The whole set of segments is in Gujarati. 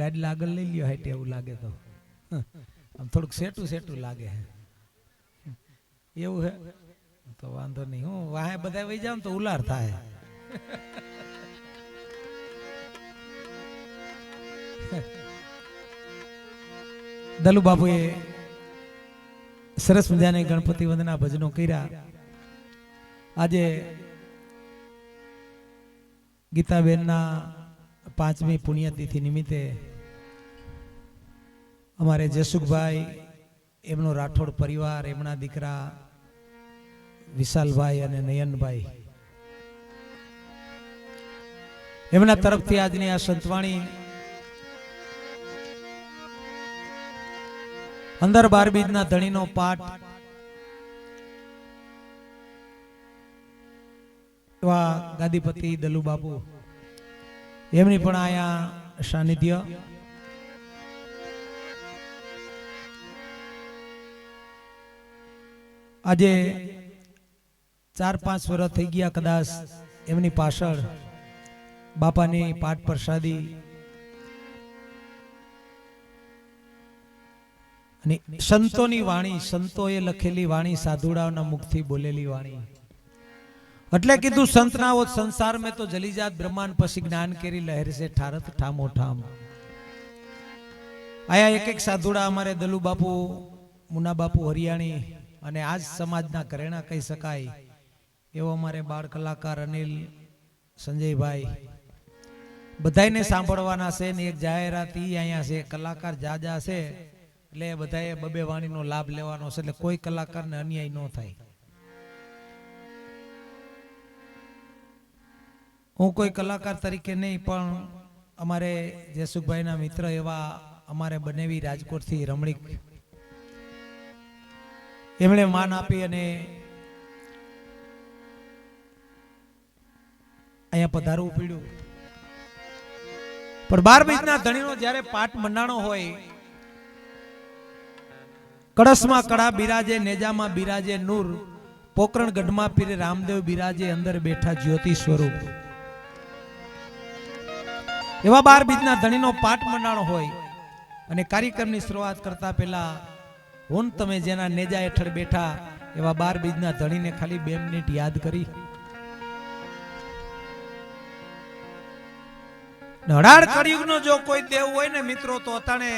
ગાડી આગળ લઈ લ્યો હાઈટ એવું લાગે તો. આમ થોડુંક સેટું સેટું લાગે એવું હે? તો વાંધો નહીં. હું વાહે બધા વહી જાઉં તો ઉલાર થાય. દલુ બાપુએ સરસ મજાની ગણપતિ વંદના ભજનો કર્યા. આજે ગીતાબેનના પાંચમી પુણ્યતિથિ નિમિત્તે અમારે જસુખભાઈ, એમનો રાઠોડ પરિવાર, એમના દીકરા વિશાલભાઈ અને નયનભાઈ. એમના તરફથી આજની આ સંતવાણી અંદર બાર બીજના ધણીનો પાઠ, એવા ગાદીપતિ દલુ બાપુ એમની પણ આયા સાનિધ્ય. આજે ચાર પાંચ વર્ષ થઈ ગયા કદાચ એમની પાછળ બાપાની પાઠ પ્રસાદી. અને સંતોની વાણી, સંતોએ લખેલી વાણી, સાધુડાઓના મુખથી બોલેલી વાણી. એટલે કીધું સંત ના હોત સંસાર મેં તો જલી જાત બ્રહ્માંડ પછી જ્ઞાન કેરી લહેર છે ઠારત ઠામો ઠામ આયા એક એક સાધુડા અમારે દલુ બાપુ, મુના બાપુ હરિયાણી અને આજ સમાજના ઘરેણા કહી શકાય એવો અમારે બાળ કલાકાર અનિલ સંજયભાઈ. બધાયને સાંભળવાના છે ને એક જાહેરાત ઈ અહીંયા છે, કલાકાર જાજા છે, એટલે બધાએ બબે વાણીનો લાભ લેવાનો છે, એટલે કોઈ કલાકારને અન્યાય ન થાય. હું કોઈ કલાકાર તરીકે નહીં, પણ અમારે જયસુખભાઈના મિત્ર એવા અમારે બનેવી રાજકોટથી રમણીક એમણે માન આપી અને અહીંયા પધારવું પડ્યું. પણ બાર બીજના ધણીનો જ્યારે પાઠ મંડાણો હોય, કળશમાં કડા બિરાજે, નેજામાં બિરાજે, નૂર, પોકરણ ગઢમાં પીરે, રામદેવ બિરાજે, અંદર બેઠા જ્યોતિ સ્વરૂપ. એવા બાર બીજના ધણીનો પાઠ મંડાણો હોય અને કાર્યક્રમની શરૂઆત કરતા પહેલા હું તમે જેના નેજા હેઠળ બેઠા એવા બાર બીજના ધણીને ખાલી બે મિનિટ યાદ કરી. નડાળ કળિયુગનો જો કોઈ દેવ હોય ને મિત્રો, તો અતાણે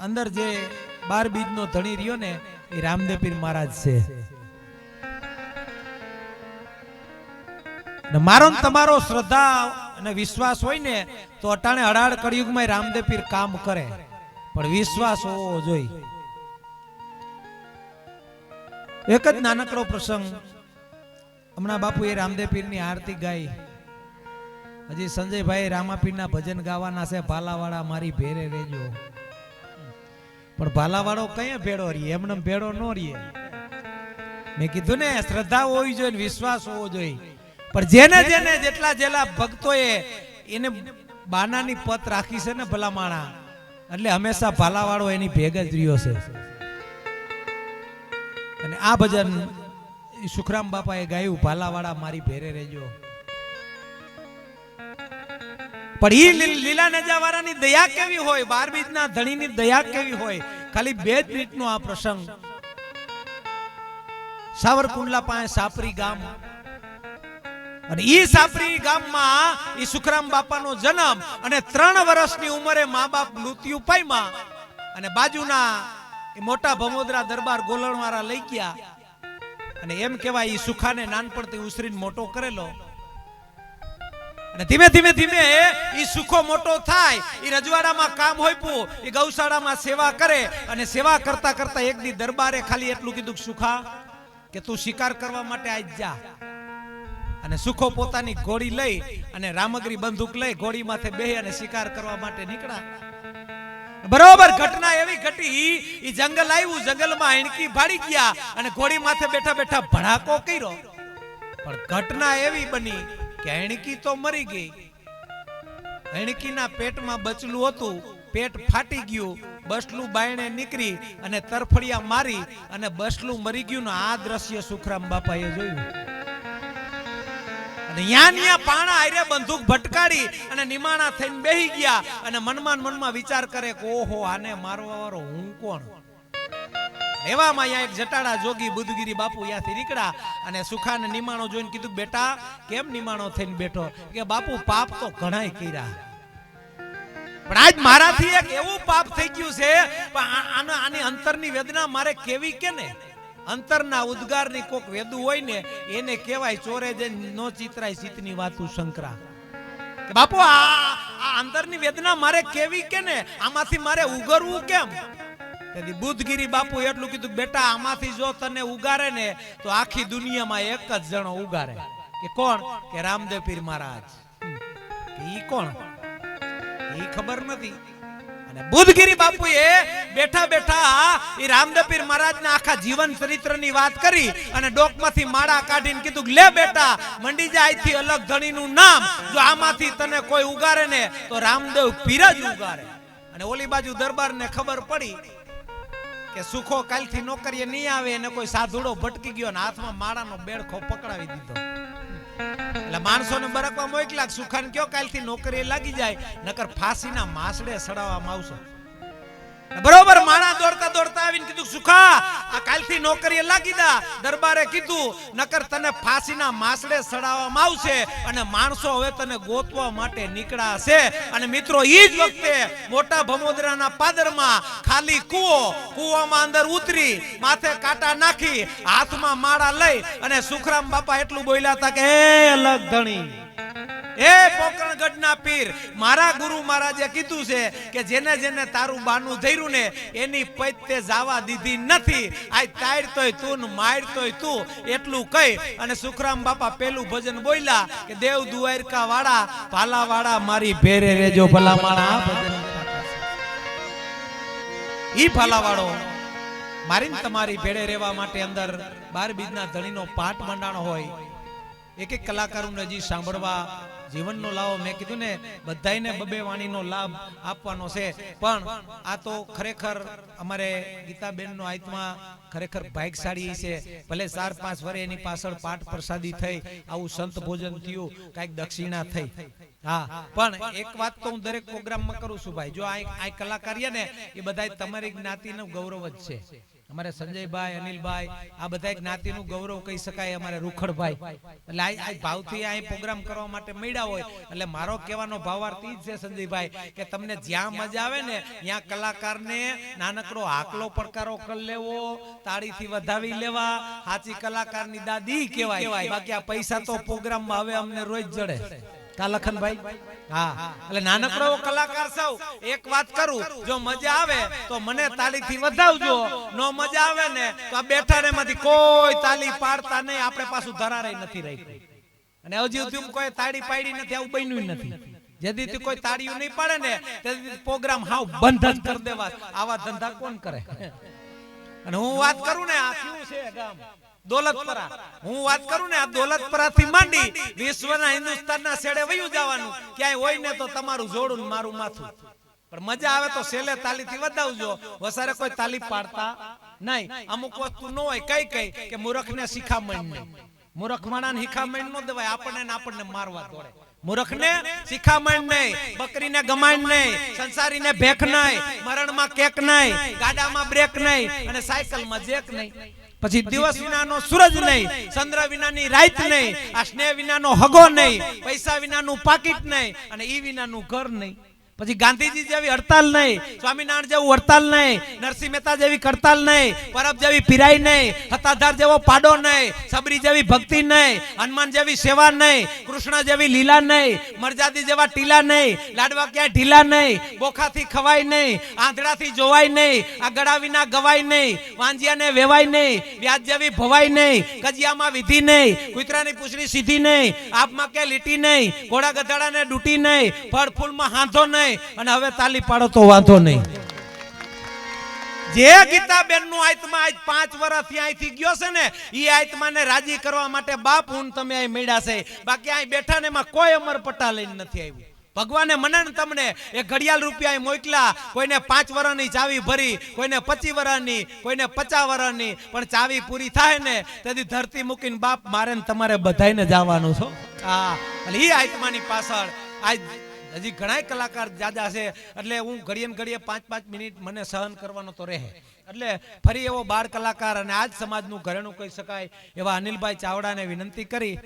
અંદર જે બાર બીજનો ધણી રહ્યો ને, એ રામદેવ પીર મહારાજ છે. ને મારો તમારો શ્રદ્ધા અને વિશ્વાસ હોય ને, તો અટાણે અડાડ કળિયુગમાં રામદેવ પીર કામ કરે. પણ વિશ્વાસ હોવો જોઈએ. એક જ નાનકડો પ્રસંગ. હમણાં બાપુ એ રામદેવ પીરની આરતી ગાઈ. હજી સંજયભાઈ રામાપીરના ભજન ગાવાના છે, ભાલાવાળા મારી ભેરે રેજો. પણ ભાલાવાળો કઈ ભેડો રહીએ? એમને ભેડો ન રહીએ. મેં કીધું ને, શ્રદ્ધા હોવી જોઈએ વિશ્વાસ હોવો જોઈએ. પણ જેને જેને જેટલા જેટલા ભક્તોએ એને બાનાની પત રાખી છે ને ભલા માણા એટલે હંમેશા ભાલાવાળો એની ભેગ જ રહ્યો છે. અને આ ભજન સુખરામ બાપાએ ગાયું, ભાલાવાળા મારી ભેરે રહેજો. પણ એ લીલા નજાવાળાની દયા કેવી હોય? બાર બીજના ધણીની દયા કેવી હોય? ખાલી બે જ મિનિટનો આ પ્રસંગ. સાવરકુંડલા પાસે સાપરી ગામ. અને ઈ સાપરી ગામમાં ઈ સુખરામ બાપાનો જન્મ અને ત્રણ વર્ષની ઉંમરે મા બાપ મૃત્યુ પામ્યા. અને બાજુના મોટા ભમોદરા દરબાર ગોલણવાળા લઈ ગયા. અને એમ કહેવાય એ સુખાને નાનપણથી ઉછરીને મોટો કરેલો. અને ધીમે ધીમે ધીમે એ સુખો મોટો થાય. એ રજવાડામાં કામ હોયપું એ ગૌશાળામાં સેવા કરે. અને સેવા કરતા કરતા એક દી દરબારે ખાલી એટલું કીધું સુખા, કે તું શિકાર કરવા માટે આજ જા. અને સુખો પોતાની ઘોડી લઈ અને રામગરી બંદૂક લઈ ઘોડી માથે બેહી અને શિકાર કરવા માટે નીકળ્યા. બરોબર, ઘટના એવી ઘટી, ઈ જંગલ આવ્યું, જંગલમાં હિણકી ભાડી ગયા અને ઘોડી માથે બેઠા બેઠા ભડાકો કર્યો. પણ ઘટના એવી બની કે હિણકી તો મરી ગઈ. હિણકીના પેટમાં બચલું હતું, પેટ ફાટી ગયું, બસલું બાયણે નીકળી અને તરફડિયા મારી અને બસલું મરી ગયું ને આ દ્રશ્ય સુખરામ બાપાએ જોયું. ન્યા પાણા આયરે બંદૂક ભટકાડી અને નિમાણા થઈને બેહી ગયા અને મનમાં મનમાં વિચાર કરે કે ઓહો, આને મારવા વાળો હું કોણ? એવામાં અહીંયા એક જટાડા જોગી બુદ્ધગીરી બાપુ ત્યાંથી નીકળ્યા અને સુખાને નિમાણો જોઈને કીધું, બેટા, કેમ નિમાણો થઈને બેઠો? કે બાપુ, પાપ તો ઘણાય કર્યા. પણ આજ મારાથી એક એવું પાપ થઈ ગયું છે, પણ આની અંતરની વેદના મારે કેવી કે ને? અંતરના ઉદ્ગારની કોક વેદુ હોય ને, એને કહેવાય ચોરે જે નો ચિતરાય ચિતની વાતું શંકરા બાપુ, આ આ અંતરની વેદના મારે કેવી કે ને? આમાંથી મારે ઉગરવું કેમ? તેથી બુદ્ધગીરી બાપુ એટલું કીધું બેટા, આમાંથી જો તને ઉગારે ને, તો આખી દુનિયામાં એક જ જણો ઉગારે. કે કોણ? કે રામદેવ પીર મહારાજ. ઈ કોણ? ઈ ખબર નથી. અને બુદ્ધગીરી બાપુએ બેઠા બેઠા એ રામદેવ મહારાજના આખા જીવન ચરિત્રની વાત કરી અને ડોકમાંથી માળા કાઢીને કીધું લે બેટા મંડી જા અહીંથી અલગ ધણીનું નામ. જો આમાંથી તને કોઈ ઉગારે ને, તો રામદેવ પીર જ ઉગારે. અને ઓલી બાજુ દરબારને ખબર પડી કે સુખો કાલથી નોકરીએ નહીં આવે એને કોઈ સાધુડો ભટકી ગયો ને હાથમાં માળાનો બેડખો પકડાવી દીધો. માણસોને બરકવા મોકલા સુખાન કયો કાલથી નોકરીએ લાગી જાય નકર ફાંસીના માસડે સડાવવામાં આવશે. બરોબર, માણા દોડતા દોડતા આવીને કીધું, સુખા, આ કાલથી નોકરીએ લાગી દા દરબારે કીધું, નકર તને ફાંસીના માસડે સડાવવામાં આવશે અને માણસો હવે તને ગોતવા માટે નીકળ્યા છે અને મિત્રો, ઈ જ વખતે મોટા ભમોદરાના પાદરમાં ખાલી કૂવો, કૂવામાં અંદર ઉતરી, માથે કાંટા નાખી, હાથમાં માળા લઈ અને સુખરામ બાપા એટલું બોલ્યા હતા કે, હે અલગ ધણી એ પોકણગઢના પીર, મારા ગુરુ મહારાજે કીધું છે કે જેને જેને તારું બાનું ધર્યું ને, એની પૈત જાવા દીધી નથી. આ તાર તોય તું ને માર તોય તું, એટલું કહી અને સુખરામ બાપા પેલું ભજન બોલ્યા કે દેવ દુવારકા વાળા ભાલા વાળા મારી ભેરે રેજો ભલા ભજન ઈ ભાલાવાળો મારીને તમારી ભેળે રહેવા માટે અંદર બાર બીજના ધણીનો પાઠ મંડાણો હોય. એક એક કલાકારોને હજી સાંભળવા જીવનનો લાવો. મેં કીધું ને, બધાયને બબે વાણીનો લાભ આપવાનો છે. પણ આ તો ખરેખર અમારે ગીતાબેનનો આત્મા ખરેખર ભાગ્યશાળી છે. ભલે ચાર પાંચ વરે એની પાછળ પાઠ પ્રસાદી થઈ, આવું સંત ભોજન થયું, કાંઈક દક્ષિણા થઈ. હા, પણ એક વાત તો હું દરેક પ્રોગ્રામમાં કરું છું ભાઈ. જો આ આ કલાકાર છે ને, એ બધા તમારી જ્ઞાતિનું ગૌરવ જ છે. અમારે સંજયભાઈ, અનિલભાઈ, આ બધા જ્ઞાતિનું ગૌરવ કહી શકાય અમારે રૂખડભાઈ. એટલે આ ભાવથી આ પ્રોગ્રામ કરવા માટે મળ્યા હોય. એટલે મારો કહેવાનો ભાવાર્થ જ છે સંજયભાઈ, કે તમને જ્યાં મજા આવે ને, ત્યાં કલાકારને નાનકડો હાકલો પડકારો કરી લેવો, તાળીથી વધાવી લેવા સાચી કલાકારની દાદી કહેવાય. બાકી આ પૈસા તો પ્રોગ્રામમાં હવે અમને રોજ જડે. કા લખનભાઈ? હા. એટલે નાનકડો કલાકાર સૌ, એક વાત કરું, જો મજા આવે તો મને તાળીથી વધાવજો. નો મજા આવે ને તો આ બેઠા ને માંથી કોઈ તાલી પાડતા નહીં, આપણે પાછું ધરારે નથી રહી અને હજી સુધી કોઈ તાળી પાડી નથી, આવું બન્યું નથી. જેથી કોઈ તાળીઓ નહીં પાડે ને, તેથી પ્રોગ્રામ હાવ બંધ જ કરી દેવા આવા ધંધા કોણ કરે? અને હું વાત કરું ને, આ શું છે ગામ? દોલતપરા. હું વાત કરું ને, આ દોલતપરા થી માંડી વિશ્વના હિન્દુસ્તાનના છેડે વયું જવાનું. ક્યાંય હોય ને તો તમારું જોડું ને મારું માથું. પણ મજા આવે તો સેલે તાલીથી વધાવજો. વસારે કોઈ તાલી પાડતા નહીં. અમુક વસ્તુ ન હોય, કઈ કઈ, કે મૂર્ખને શિખામણ નહીં માણા ને શિખામણ ન દેવાય, આપણને ને આપણને મારવા દોડે. મૂર્ખને શિખામણ નહીં, બકરીને ગમાણ નહીં, સંસારીને ભેખ નહીં, મરણમાં કેક નહીં, ગાડામાં બ્રેક નહીં અને સાયકલમાં જેક નહીં. પછી દિવસ વિનાનો સૂરજ નહીં ચંદ્ર વિનાની રાત નહીં આ સ્નેહ વિનાનો હગો નહીં. પૈસા વિનાનું પાકીટ નહીં અને ઈ વિનાનું ઘર નહીં. પછી ગાંધીજી જેવી હડતાલ નહીં, સ્વામિનારાયણ જેવું હડતાલ નહીં, નરસિંહ મહેતા જેવી કડતાલ નહીં, પરબ જેવી પીરાઈ નહીં, હતાધાર જેવો પાડો નહીં, સબરી જેવી ભક્તિ નહીં, હનુમાન જેવી સેવા નહીં, કૃષ્ણ જેવી લીલા નહીં, મરજાદી જેવા ટીલા નહીં, લાડવા ક્યાંય ઢીલા નહીં, બોખાથી ખવાય નહીં, આંધળાથી જોવાય નહીં આ ગળા વિના ગવાય નહીં, વાંજિયાને વેવાય નહીં, વ્યાજ જેવી ભવાય નહીં, કજિયામાં વિધિ નહીં, કૂતરાની પૂછડી સીધી નહીં, આપમાં કે લીટી નહીં, ઘોડા ગધાડાને ડૂટી નહીં, ફળ ફૂલમાં હાંધો નહીં અને હવે તાલી પાડો તો વાંધો નહીં. જે ગીતાબેનનું આત્મા આજ પાંચ વર્ષથી અહીંથી ગયો છે ને એ આત્માને રાજી કરવા માટે બાપ હું તમે અહીં મળ્યા છે. બાકી અહીં બેઠા ને એમાં કોઈ અમર પટ્ટા લઈને નથી આવ્યું. ભગવાને મને ને તમને એ ઘડિયાળ રૂપિયા મોકલા કોઈને પાંચ વર્ષની ચાવી ભરી, કોઈને પચીસ વર્ષની કોઈને પચાસ વર્ષની પણ ચાવી પૂરી થાય ને, તેથી ધરતી મૂકીને બાપ મારે તમારે બધાને જવાનું છો. આ એટલે ઈ આત્માની પાછળ આજ હજી ઘણાય કલાકાર જાદા છે. એટલે હું ઘડીએ ઘડીએ પાંચ પાંચ મિનિટ મને સહન કરવાનો તો રહે. એટલે ફરી એવો બાળ કલાકાર અને આજ સમાજનું ઘરેણું કહી શકાય એવા અનિલભાઈ ચાવડાને વિનંતી કરી.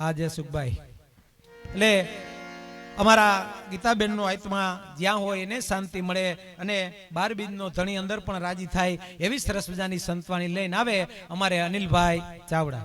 આજે સુખભાઈ. એટલે અમારા ગીતાબેનનો આત્મા જ્યાં હોય એને શાંતિ મળે અને બાર બીજનો ધણી અંદર પણ રાજી થાય એવી સરસ મજાની સંતવાણી લઈને આવે અમારે અનિલભાઈ ચાવડા.